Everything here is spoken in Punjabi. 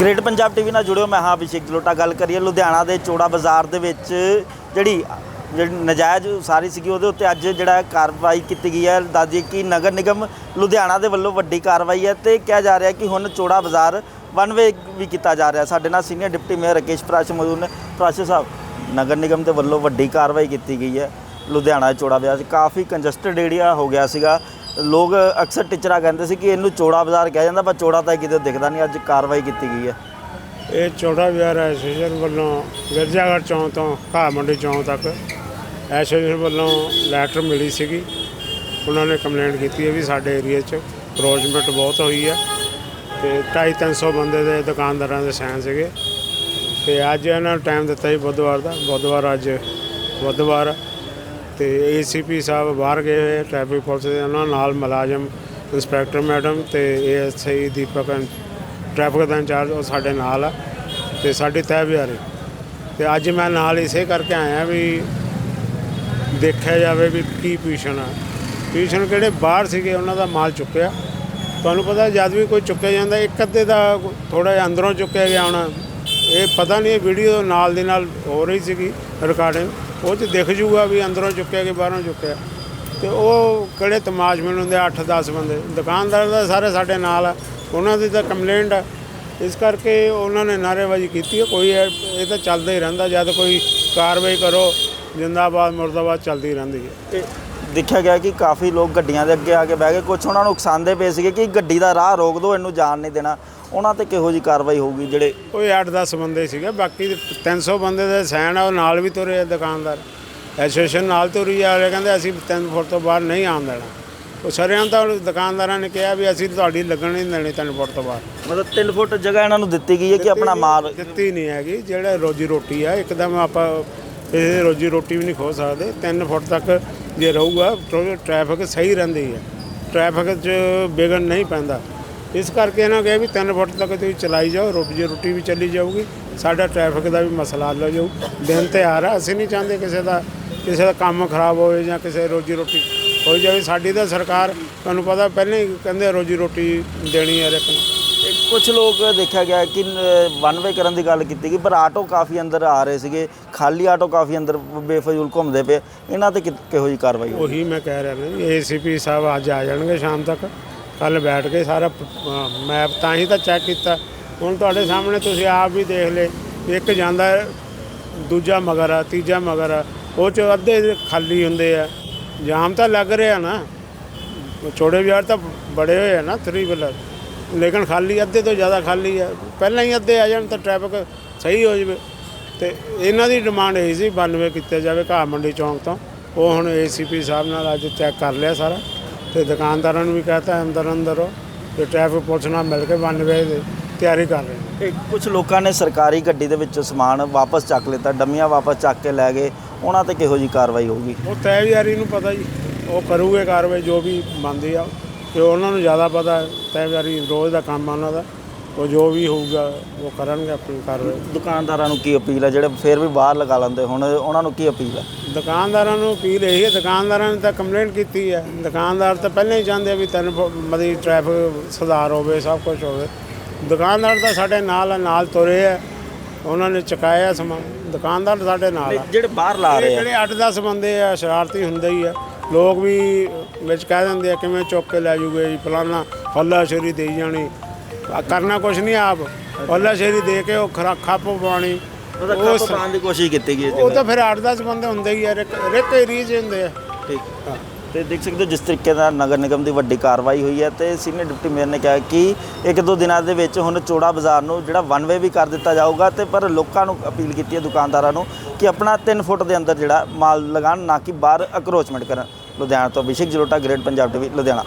ਗ੍ਰੇਟ ਪੰਜਾਬ ਟੀਵੀ ਨਾਲ ਜੁੜਿਓ, ਮੈਂ ਹਾਂ ਅਭਿਸ਼ੇਕ ਜਲੋਟਾ। ਗੱਲ ਕਰੀਏ ਲੁਧਿਆਣਾ ਦੇ ਚੋੜਾ ਬਾਜ਼ਾਰ ਦੇ ਵਿੱਚ, ਜਿਹੜੀ ਜਿਹੜੀ ਨਜਾਇਜ਼ ਉਸਾਰੀ ਸੀਗੀ, ਉਹਦੇ ਉੱਤੇ ਅੱਜ ਜਿਹੜਾ ਕਾਰਵਾਈ ਕੀਤੀ ਗਈ ਹੈ। ਦੱਸਦੀ ਕਿ ਨਗਰ ਨਿਗਮ ਲੁਧਿਆਣਾ ਦੇ ਵੱਲੋਂ ਵੱਡੀ ਕਾਰਵਾਈ ਹੈ ਤੇ ਕਿਹਾ ਜਾ ਰਿਹਾ ਕਿ ਹੁਣ ਚੋੜਾ ਬਾਜ਼ਾਰ ਵਨ ਵੇ ਵੀ ਕੀਤਾ ਜਾ ਰਿਹਾ। ਸਾਡੇ ਨਾਲ senior deputy mayor Rakesh Prash ਮੌਜੂਦ ਨੇ। ਪ੍ਰਾਸ਼ ਸਾਹਿਬ, ਨਗਰ ਨਿਗਮ ਦੇ ਵੱਲੋਂ ਵੱਡੀ ਕਾਰਵਾਈ ਕੀਤੀ ਗਈ ਹੈ। ਲੁਧਿਆਣਾ ਚੋੜਾ ਬਾਜ਼ਾਰ 'ਚ ਕਾਫੀ ਕੰਜਸਟਡ ਏਰੀਆ ਹੋ ਗਿਆ ਸੀਗਾ। ਲੋਕ ਅਕਸਰ ਟੀਚਰਾਂ ਕਹਿੰਦੇ ਸੀ ਕਿ ਇਹਨੂੰ ਚੋੜਾ ਬਾਜ਼ਾਰ ਕਿਹਾ ਜਾਂਦਾ, ਪਰ ਚੋੜਾ ਤਾਂ ਕਿਤੇ ਦਿਖਦਾ ਨਹੀਂ, ਅੱਜ ਕਾਰਵਾਈ ਕੀਤੀ ਗਈ ਹੈ। ਇਹ ਚੌੜਾ ਵਿਹਾਰ ਐਸੋਸੀਏਸ਼ਨ ਵੱਲੋਂ ਗਿਰਜਾਗੜ੍ਹ ਚੌਂਕ ਤੋਂ ਘਾਹ ਮੰਡੀ ਚੌਂਕ ਤੱਕ ਐਸੋਸੀਏਸ਼ਨ ਵੱਲੋਂ ਲੈਟਰ ਮਿਲੀ ਸੀਗੀ। ਉਹਨਾਂ ਨੇ ਕੰਪਲੇਂਟ ਕੀਤੀ ਹੈ ਵੀ ਸਾਡੇ ਏਰੀਆ 'ਚ ਕਰੋਚਮੈਂਟ ਬਹੁਤ ਹੋਈ ਹੈ ਤੇ 250 ਬੰਦੇ ਦੇ ਦੁਕਾਨਦਾਰਾਂ ਦੇ ਸਾਈਨ ਸੀਗੇ। ਤੇ ਅੱਜ ਇਹਨਾਂ ਨੂੰ ਟਾਈਮ ਦਿੱਤਾ ਜੀ ਬੁੱਧਵਾਰ ਦਾ। ਬੁੱਧਵਾਰ ਅੱਜ, ਬੁੱਧਵਾਰ ਤੇ ਏਸੀਪੀ ਸਾਹਿਬ ਬਾਹਰ ਗਏ ਹੋਏ ਟ੍ਰੈਫਿਕ ਪੁਲਿਸ ਦੇ, ਉਹਨਾਂ ਨਾਲ ਮੁਲਾਜ਼ਮ ਇੰਸਪੈਕਟਰ ਮੈਡਮ ਤੇ ਏਐਸਆਈ ਦੀਪਕ ਟ੍ਰੈਫਿਕ ਦਾ ਇੰਚਾਰਜ ਉਹ ਸਾਡੇ ਨਾਲ ਆ ਤੇ ਸਾਡੀ ਤਹਿ ਵਿਹਾਰੇ ਤੇ ਅੱਜ ਮੈਂ ਨਾਲ ਇਸੇ ਕਰਕੇ ਆਇਆ ਵੀ ਦੇਖਿਆ ਜਾਵੇ ਵੀ ਕੀ ਪੋਜੀਸ਼ਨ ਆ। ਪੋਜੀਸ਼ਨ ਕਿਹੜੇ ਬਾਹਰ ਸੀਗੇ, ਉਹਨਾਂ ਦਾ ਮਾਲ ਚੁੱਕਿਆ। ਤੁਹਾਨੂੰ ਪਤਾ ਜਦ ਵੀ ਕੋਈ ਚੁੱਕਿਆ ਜਾਂਦਾ, ਇੱਕ ਅੱਧੇ ਦਾ ਥੋੜਾ ਜਿਹਾ ਅੰਦਰੋਂ ਚੁੱਕਿਆ ਗਿਆ ਹੋਣਾ। ਇਹ ਪਤਾ ਨਹੀਂ ਇਹ ਵੀਡੀਓ ਨਾਲ ਦੀ ਨਾਲ ਹੋ ਰਹੀ ਸੀਗੀ ਰਿਕਾਰਡਿੰਗ ਉਹ 'ਚ ਦਿਖ ਜੂਗਾ ਵੀ ਅੰਦਰੋਂ ਚੁੱਕਿਆ ਕਿ ਬਾਹਰੋਂ ਚੁੱਕਿਆ। ਤੇ ਉਹ ਕਿਹੜੇ ਤਮਾਸ਼ ਮੈਨੂੰ ਹੁੰਦੇ 8-10 ਬੰਦੇ। ਦੁਕਾਨਦਾਰ ਦਾ ਸਾਰੇ ਸਾਡੇ ਨਾਲ ਆ। ਉਹਨਾਂ ਦੀ ਤਾਂ ਕੰਪਲੇਂਟ ਆ। ਇਸ ਕਰਕੇ ਉਹਨਾਂ ਨੇ ਨਾਅਰੇਬਾਜ਼ੀ ਕੀਤੀ ਹੈ ਕੋਈ ਇਹ ਇਹ ਤਾਂ ਚੱਲਦਾ ਹੀ ਰਹਿੰਦਾ। ਜਦ ਕੋਈ ਕਾਰਵਾਈ ਕਰੋ, ਜਿੰਦਾਬਾਦ, ਮੁਰਦਾਬਾਦ ਚੱਲਦੀ ਰਹਿੰਦੀ ਹੈ। ਤੇ ਦੇਖਿਆ ਗਿਆ ਕਿ ਕਾਫੀ ਲੋਕ ਗੱਡੀਆਂ ਦੇ ਅੱਗੇ ਆ ਕੇ ਬਹਿ ਗਏ। ਕੁਝ ਉਹਨਾਂ ਨੂੰ ਉਕਸਾਉਂਦੇ ਪਏ ਸੀਗੇ ਕਿ ਗੱਡੀ ਦਾ ਰਾਹ ਰੋਕ ਦਿਓ ਇਹਨੂੰ ਜਾਣ ਨਹੀਂ ਦੇਣਾ। ਉਹਨਾਂ ਤੇ ਕਿਹੋ ਜੀ ਕਾਰਵਾਈ ਹੋਊਗੀ ਜਿਹੜੇ ਕੋਈ 8-10 ਬੰਦੇ ਸੀਗੇ ਬਾਕੀ ਦੇ 300 ਬੰਦੇ ਦੇ ਸੈਨ ਆ ਉਹ ਨਾਲ ਵੀ ਤੁਰੇ ਆ ਦੁਕਾਨਦਾਰ। ਐਸੋਸੀਏਸ਼ਨ ਨਾਲ ਤੁਰੀ ਆ ਰਹੇ ਕਹਿੰਦੇ ਅਸੀਂ 3 ਫੁੱਟ ਤੋਂ ਬਾਹਰ ਨਹੀਂ ਆਉਣ ਦੇਣਾ। ਉਹ ਸਰਿਆਂ ਤਾਂ ਦੁਕਾਨਦਾਰਾਂ ਨੇ ਕਿਹਾ ਵੀ ਅਸੀਂ ਤੁਹਾਡੀ ਲੱਗਣ ਨਹੀਂ ਦੇਣੀ 3 ਫੁੱਟ ਤੋਂ ਬਾਹਰ। ਮਤਲਬ 3 ਫੁੱਟ ਜਗ੍ਹਾ ਇਹਨਾਂ ਨੂੰ ਦਿੱਤੀ ਗਈ ਹੈ ਕਿ ਆਪਣਾ ਮਾਲ ਦਿੱਤੀ ਨਹੀਂ ਹੈਗੀ ਜਿਹੜਾ ਰੋਜੀ ਰੋਟੀ ਆ ਇੱਕਦਮ ਆਪਾਂ ਇਹ ਰੋਜੀ ਰੋਟੀ ਵੀ ਨਹੀਂ ਖੋ ਸਕਦੇ। 3 ਫੁੱਟ ਤੱਕ ਜੇ ਰਹੂਗਾ ਟ੍ਰੈਫਿਕ ਸਹੀ ਰਹਿੰਦੀ ਹੈ। ਟ੍ਰੈਫਿਕ 'ਚ ਵਿਘਨ ਨਹੀਂ ਪੈਂਦਾ। ਇਸ ਕਰਕੇ ਇਹਨਾਂ ਕਹੇ ਵੀ 3 ਫੁੱਟ ਤੱਕ ਤੁਸੀਂ ਚਲਾਈ ਜਾਓ ਰੋਟੀ ਰੋਟੀ ਵੀ ਚੱਲੀ ਜਾਊਗੀ। ਸਾਡਾ ਟ੍ਰੈਫਿਕ ਦਾ ਵੀ ਮਸਲਾ ਹੱਲ ਹੋ ਜਾਊ। ਦਿਨ ਤੇ ਆ ਰਿਹਾ ਅਸੀਂ ਨਹੀਂ ਚਾਹੁੰਦੇ ਕਿਸੇ ਦਾ ਕਿਸੇ ਦਾ ਕੰਮ ਖਰਾਬ ਹੋਵੇ ਜਾਂ ਕਿਸੇ ਰੋਜੀ ਰੋਟੀ ਹੋਈ ਜਾਵੇ। ਸਾਡੀ ਤਾਂ ਸਰਕਾਰ, ਤੁਹਾਨੂੰ ਪਤਾ ਪਹਿਲਾਂ ਹੀ ਕਹਿੰਦੇ ਰੋਜੀ ਰੋਟੀ ਦੇਣੀ ਹੈ ਰਕਮ ਕੁਝ ਲੋਕ ਦੇਖਿਆ ਗਿਆ ਕਿ ਵਨ ਵੇ ਕਰਨ ਦੀ ਗੱਲ ਕੀਤੀ ਗਈ ਪਰ ਆਟੋ ਕਾਫੀ ਅੰਦਰ ਆ ਰਹੇ ਸੀਗੇ ਖਾਲੀ ਆਟੋ ਕਾਫੀ ਅੰਦਰ ਬੇਫਜ਼ੂਲ ਘੁੰਮਦੇ ਪਏ ਇਹਨਾਂ ਤੇ ਕਿ- ਕਿਹੋ ਜੀ ਕਾਰਵਾਈ ਹੋਈ ਉਹੀ ਮੈਂ ਕਹਿ ਰਿਹਾ ਨਾ ਏਸੀਪੀ ਸਾਹਿਬ ਅੱਜ ਆ ਜਾਣਗੇ ਸ਼ਾਮ ਤੱਕ ਕੱਲ ਬੈਠ ਕੇ ਸਾਰਾ ਮੈਪ ਤਾਂ ਹੀ ਤਾਂ ਚੈੱਕ ਕੀਤਾ। ਹੁਣ ਤੁਹਾਡੇ ਸਾਹਮਣੇ ਤੁਸੀਂ ਆਪ ਵੀ ਦੇਖ ਲਏ ਇੱਕ ਜਾਂਦਾ ਹੈ, ਦੂਜਾ ਮਗਰ ਆ ਤੀਜਾ ਮਗਰ ਆ ਉਹ ਚ ਅੱਧੇ ਖਾਲੀ ਹੁੰਦੇ ਆ। ਜਾਮ ਤਾਂ ਲੱਗ ਰਿਹਾ ਨਾ ਛੋੜੇ ਵਿਹਾਰ ਤਾਂ ਬੜੇ ਹੋਏ ਆ ਨਾ 3 ਵੀਲਰ ਲੇਕਿਨ ਖਾਲੀ ਅੱਧੇ ਤੋਂ ਜ਼ਿਆਦਾ ਖਾਲੀ ਆ। ਪਹਿਲਾਂ ਹੀ ਅੱਧੇ ਆ ਜਾਣ ਤਾਂ ਟ੍ਰੈਫਿਕ ਸਹੀ ਹੋ ਜਾਵੇ। ਤੇ ਇਹਨਾਂ ਦੀ ਡਿਮਾਂਡ ਇਹ ਸੀ 92 ਕੀਤੇ ਜਾਵੇ ਘਾਹ ਮੰਡੀ ਚੌਂਕ ਤੋਂ। ਉਹ ਹੁਣ ਏਸੀਪੀ ਸਾਹਿਬ ਨਾਲ ਅੱਜ ਚੈੱਕ ਕਰ ਲਿਆ ਸਾਰਾ। ਤੇ ਦੁਕਾਨਦਾਰਾਂ ਨੂੰ ਵੀ ਕਹਤਾ ਅੰਦਰ ਅੰਦਰ ਹੋ ਤੇ ਟ੍ਰੈਫਿਕ ਪੁਲਿਸ ਨਾਲ ਮਿਲ ਕੇ 92 ਦੀ ਤਿਆਰੀ ਕਰ ਰਹੇ ਨੇ। ਕੁਝ ਲੋਕਾਂ ਨੇ ਸਰਕਾਰੀ ਗੱਡੀ ਦੇ ਵਿੱਚੋਂ ਸਮਾਨ ਵਾਪਸ ਚੱਕ ਲਿੱਤਾ ਡੰਮੀਆਂ ਵਾਪਸ ਚੱਕ ਕੇ ਲੈ ਗਏ। ਉਹਨਾਂ ਤੇ ਕਿਹੋ ਜੀ ਕਾਰਵਾਈ ਹੋਊਗੀ? ਉਹ ਤੈਯਾਰੀ ਨੂੰ ਪਤਾ ਜੀ। ਉਹ ਕਰੂਗੇ ਕਾਰਵਾਈ ਜੋ ਵੀ ਬਣਦੀ ਆ। ਤੇ ਉਹਨਾਂ ਨੂੰ ਜ਼ਿਆਦਾ ਪਤਾ ਤੈਯਾਰੀ ਰੋਜ਼ ਦਾ ਕੰਮ ਆ ਉਹਨਾਂ ਦਾ ਉਹ ਜੋ ਵੀ ਹੋਊਗਾ ਉਹ ਕਰਨਗੇ ਆਪਣੀ ਕਾਰਵਾਈ। ਦੁਕਾਨਦਾਰਾਂ ਨੂੰ ਕੀ ਅਪੀਲ ਹੈ? ਜਿਹੜੇ ਫੇਰ ਵੀ ਬਾਹਰ ਲਗਾ ਲੈਂਦੇ ਹੁਣ ਉਹਨਾਂ ਨੂੰ ਕੀ ਅਪੀਲ ਹੈ? ਦੁਕਾਨਦਾਰਾਂ ਨੂੰ ਅਪੀਲ ਇਹੀ ਹੈ ਦੁਕਾਨਦਾਰਾਂ ਨੇ ਤਾਂ ਕੰਪਲੇਂਟ ਕੀਤੀ ਹੈ। ਦੁਕਾਨਦਾਰ ਤਾਂ ਪਹਿਲਾਂ ਹੀ ਚਾਹੁੰਦੇ ਆ ਵੀ ਤੈਨੂੰ ਮਦੀ ਟ੍ਰੈਫਿਕ ਸੁਧਾਰ ਹੋਵੇ ਸਭ ਕੁਝ ਹੋਵੇ। ਦੁਕਾਨਦਾਰ ਤਾਂ ਸਾਡੇ ਨਾਲ ਨਾਲ ਤੁਰੇ ਆ। ਉਹਨਾਂ ਨੇ ਚੁਕਾਇਆ ਸਮਾਨ। ਦੁਕਾਨਦਾਰ ਸਾਡੇ ਨਾਲ ਆ। ਜਿਹੜੇ ਬਾਹਰ ਲਾ ਇਹ ਰਹੇ ਆ। ਜਿਹੜੇ 8-10 ਬੰਦੇ ਆ ਸ਼ਰਾਰਤੀ ਹੁੰਦੇ ਹੀ ਆ। ਲੋਕ ਵੀ ਵਿੱਚ ਕਹਿ ਦਿੰਦੇ ਆ ਕਿਵੇਂ ਚੁੱਕ ਕੇ ਲੈ ਜੂਗੇ ਜੀ ਫਲਾਨਾ ਹੱਲਾ ਸ਼ੇਰੀ ਦੇਈ ਜਾਣੀ। ਆ ਕਰਨਾ ਕੁਛ ਨਹੀਂ ਆਪ। ਹੱਲਾ ਸ਼ੇਰੀ ਦੇ ਕੇ ਉਹ ਖਰਾ ਖੱਪ ਪਾਣੀ ਉਹਦਾ ਉਹ ਪਾਉਣ ਦੀ ਕੋਸ਼ਿਸ਼ ਕੀਤੀ ਗਈ ਹੈ ਉਹ ਤਾਂ ਫਿਰ 8-10 ਬੰਦੇ ਹੁੰਦੇ ਹੀ ਆ। ਰਿਕ ਰਿਕ ਏਰੀਏ 'ਚ ਹੁੰਦੇ ਆ। ਠੀਕ। ਤੇ ਦੇਖ ਸਕਦੇ ਹੋ ਜਿਸ ਤਰੀਕੇ ਨਾਲ ਨਗਰ ਨਿਗਮ ਦੀ ਵੱਡੀ ਕਾਰਵਾਈ ਹੋਈ ਹੈ ਤੇ ਸੀਨੀਅਰ ਡਿਪਟੀ ਮੇਅਰ ਨੇ ਕਿਹਾ ਕਿ ਇੱਕ ਦੋ ਦਿਨਾਂ ਦੇ ਵਿੱਚ ਹੁਣ ਚੋੜਾ ਬਾਜ਼ਾਰ ਨੂੰ ਜਿਹੜਾ ਵਨ ਵੇ ਵੀ ਕਰ ਦਿੱਤਾ ਜਾਊਗਾ ਤੇ ਪਰ ਲੋਕਾਂ ਨੂੰ ਅਪੀਲ ਕੀਤੀ ਹੈ ਦੁਕਾਨਦਾਰਾਂ ਨੂੰ ਕਿ ਆਪਣਾ 3 ਫੁੱਟ ਦੇ ਅੰਦਰ ਜਿਹੜਾ ਮਾਲ ਲਗਾਉਣ ਨਾ ਕਿ ਬਾਹਰ ਅਕਰੋਚਮੈਂਟ ਕਰਨ। ਲੁਧਿਆਣਾ ਤੋਂ ਅਭਿਸ਼ੇਕ ਜਲੋਟਾ ਗ੍ਰੇਟ ਪੰਜਾਬ ਟੀਵੀ ਲੁਧਿਆਣਾ।